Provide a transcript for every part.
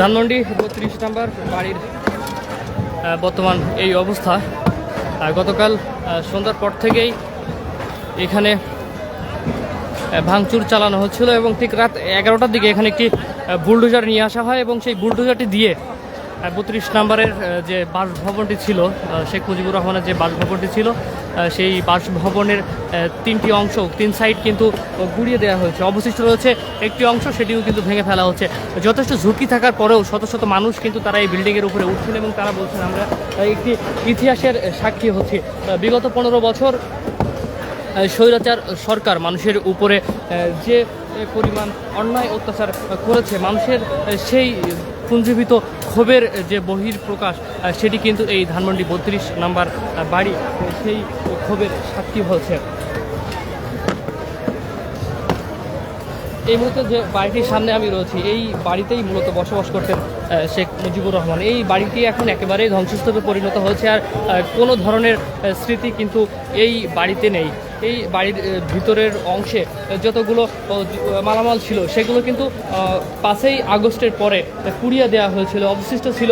ধানমন্ডি, বত্রিশ নাম্বার বাড়ির বর্তমান এই অবস্থা। গতকাল সন্ধ্যার পর থেকেই এখানে ভাঙচুর চালানো হচ্ছিল এবং ঠিক রাত এগারোটার দিকে এখানে একটি বুলডোজার নিয়ে আসা হয় এবং সেই বুলডোজারটি দিয়ে বত্রিশ নম্বরের যে বাসভবনটি ছিল শেখ মুজিবুর রহমানের যে বাসভবনটি ছিল সেই বাসভবনের তিনটি অংশ, তিন সাইড কিন্তু গুড়িয়ে দেওয়া হয়েছে। অবশিষ্ট রয়েছে একটি অংশ, সেটিও কিন্তু ভেঙে ফেলা হচ্ছে। যথেষ্ট ঝুঁকি থাকার পরেও শত শত মানুষ কিন্তু তারা এই বিল্ডিংয়ের উপরে উঠছেন এবং তারা বলছেন, আমরা একটি ইতিহাসের সাক্ষী হচ্ছি। বিগত পনেরো বছর স্বৈরাচার সরকার মানুষের উপরে যে পরিমাণ অন্যায় অত্যাচার করেছে, মানুষের সেই পুঞ্জীবিত ক্ষোভের যে বহির প্রকাশ সেটি কিন্তু এই ধানমন্ডি বত্রিশ নাম্বার বাড়ি, সেই ক্ষোভের সাক্ষী হচ্ছে। এই মুহূর্তে যে বাড়িটির সামনে আমি রয়েছি, এই বাড়িতেই মূলত বসবাস করতেন শেখ মুজিবুর রহমান। এই বাড়িটি এখন একেবারেই ধ্বংসস্তূপে পরিণত হয়েছে আর কোনো ধরনের স্মৃতি কিন্তু এই বাড়িতে নেই। এই বাড়ির ভিতরের অংশে যতগুলো মালামাল ছিল, সেগুলো কিন্তু পাঁচই আগস্টের পরে পুড়িয়ে দেওয়া হয়েছিল। অবশিষ্ট ছিল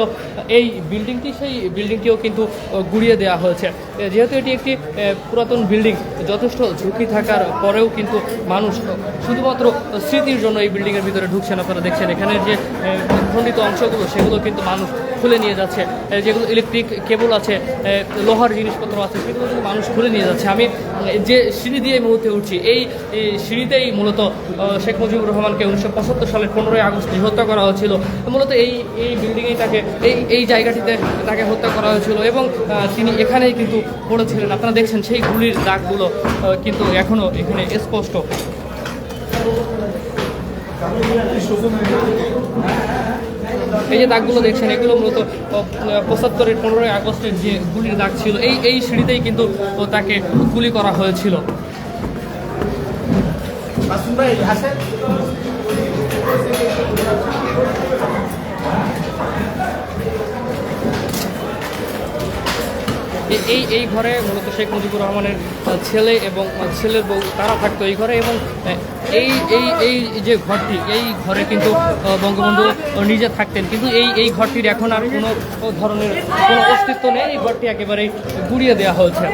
এই বিল্ডিংটি সেই বিল্ডিংটিও কিন্তু গুড়িয়ে দেওয়া হয়েছে। যেহেতু এটি একটি পুরাতন বিল্ডিং যথেষ্ট ঝুঁকি থাকার পরেও কিন্তু মানুষ, শুধুমাত্র স্মৃতির জন্য এই বিল্ডিংয়ের ভিতরে ঢুকছেন। আপনারা দেখছেন এখানের যে খণ্ডিত অংশগুলো, সেগুলো কিন্তু মানুষ খুলে নিয়ে যাচ্ছে। যেগুলো ইলেকট্রিক কেবল আছে লোহার জিনিসপত্র আছে, সেগুলো কিন্তু মানুষ খুলে নিয়ে যাচ্ছে। আমি যে সিঁড়ি দিয়ে এই মুহূর্তে উঠছি, এই সিঁড়িতেই মূলত শেখ মুজিবুর রহমানকে উনিশশো পঁচাত্তর সালের পনেরোই আগস্ট হত্যা করা হয়েছিল। মূলত এই এই বিল্ডিংয়েই তাকে এই এই জায়গাটিতে তাকে হত্যা করা হয়েছিল এবং তিনি এখানেই কিন্তু পড়েছিলেন। আপনারা দেখছেন সেই গুলির দাগগুলো কিন্তু এখনও এখানে স্পষ্ট। এই যে দাগগুলো দেখছেন, এগুলো মূলত পঁচাত্তরের পনেরোই আগস্টের যে গুলির দাগ ছিল, এই এই সিঁড়িতেই কিন্তু তাকে গুলি করা হয়েছিল। এ- এই এই ঘরে মূলত শেখ মুজিবুর রহমানের ছেলে এবং ছেলের বউ তারা থাকতো এই ঘরে এবং এই এই এই যে ঘরটি, এই ঘরে কিন্তু বঙ্গবন্ধু নিজে থাকতেন। কিন্তু এই এই ঘরটির এখন আর কোনো ধরনের কোনো অস্তিত্ব নেই। এই ঘরটি একেবারেই গুড়িয়ে দেওয়া হয়েছে।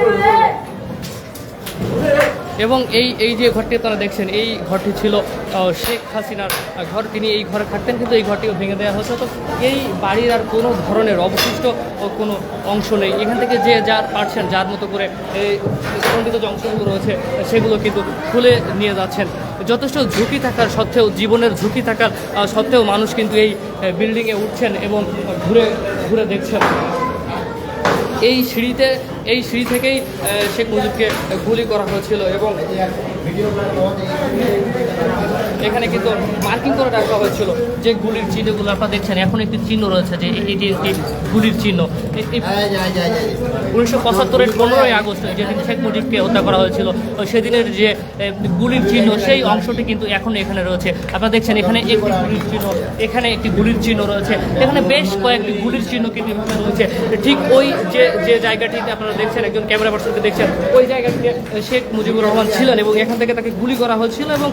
এবং এই এই যে ঘরটি আপনারা দেখছেন, এই ঘরটি ছিল শেখ হাসিনার ঘর। তিনি এই ঘরে থাকতেন, কিন্তু এই ঘরটিও ভেঙে দেওয়া হয়েছে। তো এই বাড়ির আর কোনো ধরনের অবশিষ্ট কোনো অংশ নেই। এখান থেকে যে যার পারছেন, যার মতো করে এই খণ্ডিত যে অংশগুলো রয়েছে, সেগুলো কিন্তু খুলে নিয়ে যাচ্ছেন। যথেষ্ট ঝুঁকি থাকার সত্ত্বেও, জীবনের ঝুঁকি থাকার সত্ত্বেও মানুষ কিন্তু এই বিল্ডিংয়ে উঠছেন এবং ঘুরে ঘুরে দেখছেন। এই সিঁড়িতে এই সিঁড়ি থেকেই শেখ মুজিবকে গুলি করা হয়েছিল এবং এখানে কিন্তু মার্কিং করে রাখা হয়েছিল যে গুলির চিহ্নগুলো আপনারা দেখছেন। এখন একটি চিহ্ন রয়েছে যে এটি একটি গুলির চিহ্ন। উনিশশো পঁচাত্তরের পনেরোই আগস্ট যেদিন শেখ মুজিবকে হত্যা করা হয়েছিল সেদিনের যে গুলির চিহ্ন, সেই অংশটি কিন্তু এখন এখানে রয়েছে। আপনারা দেখছেন এখানে একটি গুলির চিহ্ন, এখানে একটি গুলির চিহ্ন রয়েছে। এখানে বেশ কয়েকটি গুলির চিহ্ন কিন্তু এখানে রয়েছে। ঠিক ওই যে যে জায়গাটিতে আপনারা দেখছেন, একজন ক্যামেরা পার্সনকে দেখছেন, ওই জায়গাটিতে শেখ মুজিবুর রহমান ছিলেন এবং এখান থেকে তাকে গুলি করা হয়েছিল এবং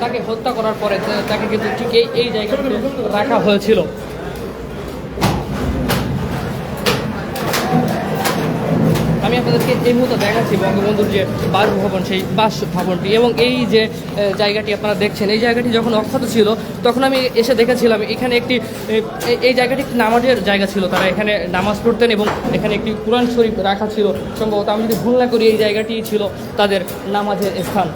তাকে হত্যা করার পরে তাকে কিন্তু ঠিক এই জায়গাটিতে রাখা হয়েছিল। আপনাদেরকে এই মুহূর্তে দেখাচ্ছি বঙ্গবন্ধুর যে বাসভবন সেই বাস ভবনটি এবং এই যে জায়গাটি আপনারা দেখছেন, এই জায়গাটি যখন অক্ষত ছিল, তখন আমি এসে দেখেছিলাম, এখানে একটি এই- এই জায়গাটি নামাজের জায়গা ছিল, তারা এখানে নামাজ পড়তেন এবং এখানে একটি কোরআন শরীফ রাখা ছিল। সম্ভবত আমি যদি ভুল না করি, এই জায়গাটি ছিল তাদের নামাজের স্থান।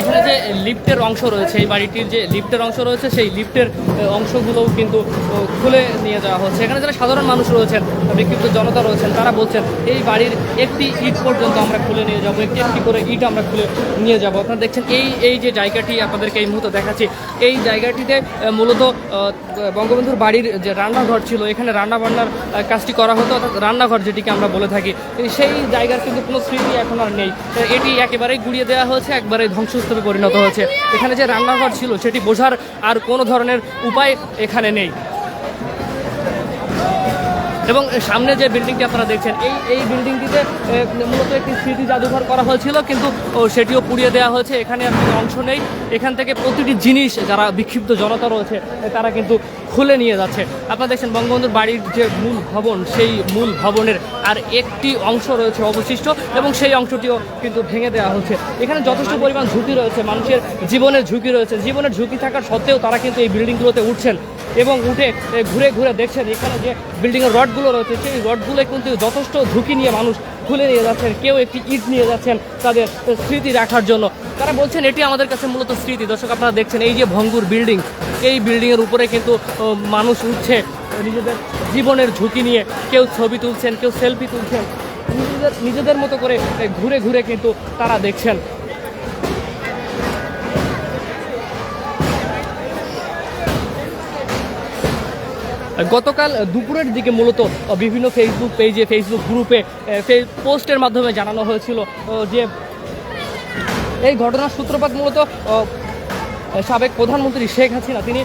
এখানে যে লিফটের অংশ রয়েছে, এই বাড়িটির যে লিফটের অংশ রয়েছে, সেই লিফটের অংশগুলোও কিন্তু খুলে নিয়ে যাওয়া হচ্ছে। এখানে যারা সাধারণ মানুষ রয়েছেন বিক্ষিপ্ত জনতা রয়েছেন, তারা বলছেন, এই বাড়ির একটি ইট পর্যন্ত আমরা খুলে নিয়ে যাব, একটি একটি করে ইট আমরা খুলে নিয়ে যাব। আপনারা দেখছেন, এই এই যে জায়গাটি আপনাদেরকে এই মুহূর্তে দেখাচ্ছি। এই জায়গাটিতে মূলত বঙ্গবন্ধুর বাড়ির যে রান্নাঘর ছিল, এখানে রান্না বান্নার কাজটি করা হতো, অর্থাৎ রান্নাঘর যেটিকে আমরা বলে থাকি। সেই জায়গার কিন্তু কোনো স্মৃতি এখন আর নেই। এটি একেবারেই গুড়িয়ে দেওয়া হয়েছে, একবারে ধ্বংসস্তূপে পরিণত হয়েছে। এখানে যে রান্নাঘর ছিল, সেটি বোঝার আর কোনো ধরনের উপায় এখানে নেই। এবং সামনে যে বিল্ডিংটি আপনারা দেখছেন, এই এই বিল্ডিংটিতে মূলত একটি স্মৃতি জাদুঘর করা হয়েছিল, কিন্তু সেটিও পুড়িয়ে দেওয়া হয়েছে। এখানে কোনো অংশ নেই। এখান থেকে প্রতিটি জিনিস যারা বিক্ষিপ্ত জনতা রয়েছে, তারা কিন্তু খুলে নিয়ে যাচ্ছে। আপনারা দেখছেন, বঙ্গবন্ধুর বাড়ির যে মূল ভবন, সেই মূল ভবনের আর একটি অংশ রয়েছে অবশিষ্ট, এবং সেই অংশটিও কিন্তু ভেঙে দেওয়া হচ্ছে। এখানে যথেষ্ট পরিমাণ ঝুঁকি রয়েছে, মানুষের জীবনের ঝুঁকি রয়েছে। জীবনের ঝুঁকি থাকার সত্ত্বেও তারা কিন্তু এই বিল্ডিংগুলোতে উঠছেন এবং উঠে ঘুরে ঘুরে দেখছেন, এখানে যে বিল্ডিংয়ের রডগুলো রয়েছে, সেই রডগুলো কিন্তু যথেষ্ট ঝুঁকি নিয়ে মানুষ খুলে নিয়ে যাচ্ছেন, কেউ একটি ইট নিয়ে যাচ্ছেন তাদের স্মৃতি রাখার জন্য। তারা বলছেন, এটি আমাদের কাছে মূলত স্মৃতি। দর্শক, আপনারা দেখছেন, এই যে ভঙ্গুর বিল্ডিং, এই বিল্ডিংয়ের উপরে কিন্তু মানুষ উঠছে, নিজেদের জীবনের ঝুঁকি নিয়ে কেউ ছবি তুলছেন, কেউ সেলফি তুলছেন, নিজেদের নিজেদের মতো করে ঘুরে ঘুরে কিন্তু তারা দেখছেন। গতকাল দুপুরের দিকে মূলত বিভিন্ন ফেসবুক পেজে ফেসবুক গ্রুপে পোস্টের মাধ্যমে জানানো হয়েছিল যে এই ঘটনার সূত্রপাত মূলত সাবেক প্রধানমন্ত্রী শেখ হাসিনা, তিনি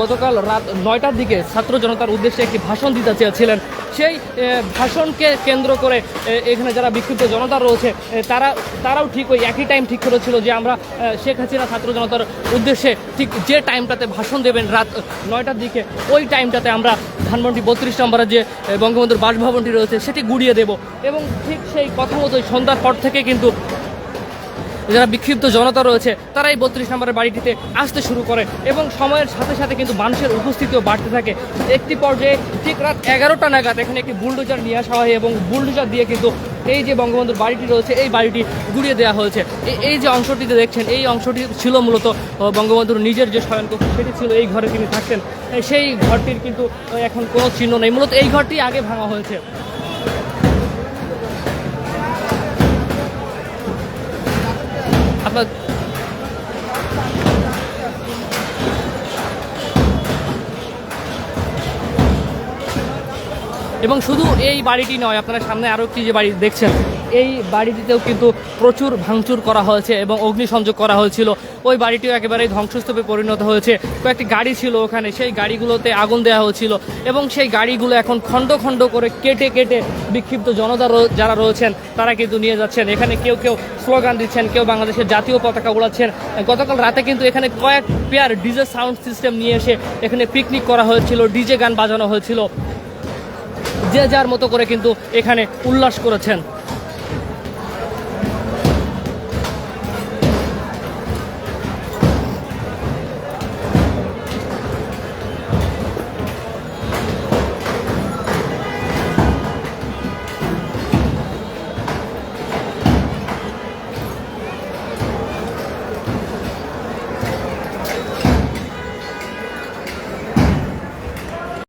গতকাল রাত নয়টার দিকে ছাত্র জনতার উদ্দেশ্যে একটি ভাষণ দিতে চেয়েছিলেন। সেই ভাষণকে কেন্দ্র করে এখানে যারা বিক্ষিপ্ত জনতা রয়েছে তারা, তারাও ঠিক ওই একই টাইম ঠিক করেছিল যে আমরা শেখ হাসিনা ছাত্র জনতার উদ্দেশ্যে ঠিক যে টাইমটাতে ভাষণ দেবেন রাত নয়টার দিকে, ওই টাইমটাতে আমরা ধানমন্ডি বত্রিশ নম্বরে যে বঙ্গবন্ধুর বাসভবনটি রয়েছে, সেটি গুড়িয়ে দেব। এবং ঠিক সেই কথা মতোই সন্ধ্যার পর থেকে কিন্তু যারা বিক্ষিপ্ত জনতা রয়েছে তারা এই বত্রিশ নম্বরের বাড়িটিতে আসতে শুরু করে এবং সময়ের সাথে সাথে কিন্তু মানুষের উপস্থিতিও বাড়তে থাকে। একটি পর্যায়ে ঠিক রাত এগারোটা নাগাদ এখানে একটি বুলডোজার নিয়ে আসা হয় এবং বুলডোজার দিয়ে কিন্তু এই যে বঙ্গবন্ধুর বাড়িটি রয়েছে, এই বাড়িটি গুড়িয়ে দেওয়া হয়েছে। এই- যে অংশটিতে দেখছেন, এই অংশটি ছিল মূলত বঙ্গবন্ধুর নিজের যে শয়নকক্ষ সেটি ছিল এই ঘরে তিনি থাকতেন। সেই ঘরটির কিন্তু এখন কোনো চিহ্ন নেই। মূলত এই ঘরটি আগে ভাঙা হয়েছে। আপনার এবং শুধু এই বাড়িটি নয়, আপনারা সামনে আরও একটি যে বাড়ি দেখছেন, এই বাড়িটিতেও কিন্তু প্রচুর ভাঙচুর করা হয়েছে এবং অগ্নিসংযোগ করা হয়েছিল। ওই বাড়িটিও একেবারেই ধ্বংসস্তূপে পরিণত হয়েছে। কয়েকটি গাড়ি ছিল ওখানে, সেই গাড়িগুলোতে আগুন দেওয়া হয়েছিল এবং সেই গাড়িগুলো এখন খণ্ড খণ্ড করে কেটে কেটে বিক্ষিপ্ত জনতা যারা রয়েছেন, তারা কিন্তু নিয়ে যাচ্ছেন। এখানে কেউ কেউ স্লোগান দিচ্ছেন, কেউ বাংলাদেশের জাতীয় পতাকা উড়াচ্ছেন গতকাল রাতে কিন্তু এখানে কয়েক পেয়ার ডিজে সাউন্ড সিস্টেম নিয়ে এসে এখানে পিকনিক করা হয়েছিল, ডিজে গান বাজানো হয়েছিল। যে যার মতো করে কিন্তু এখানে উল্লাস করেছেন।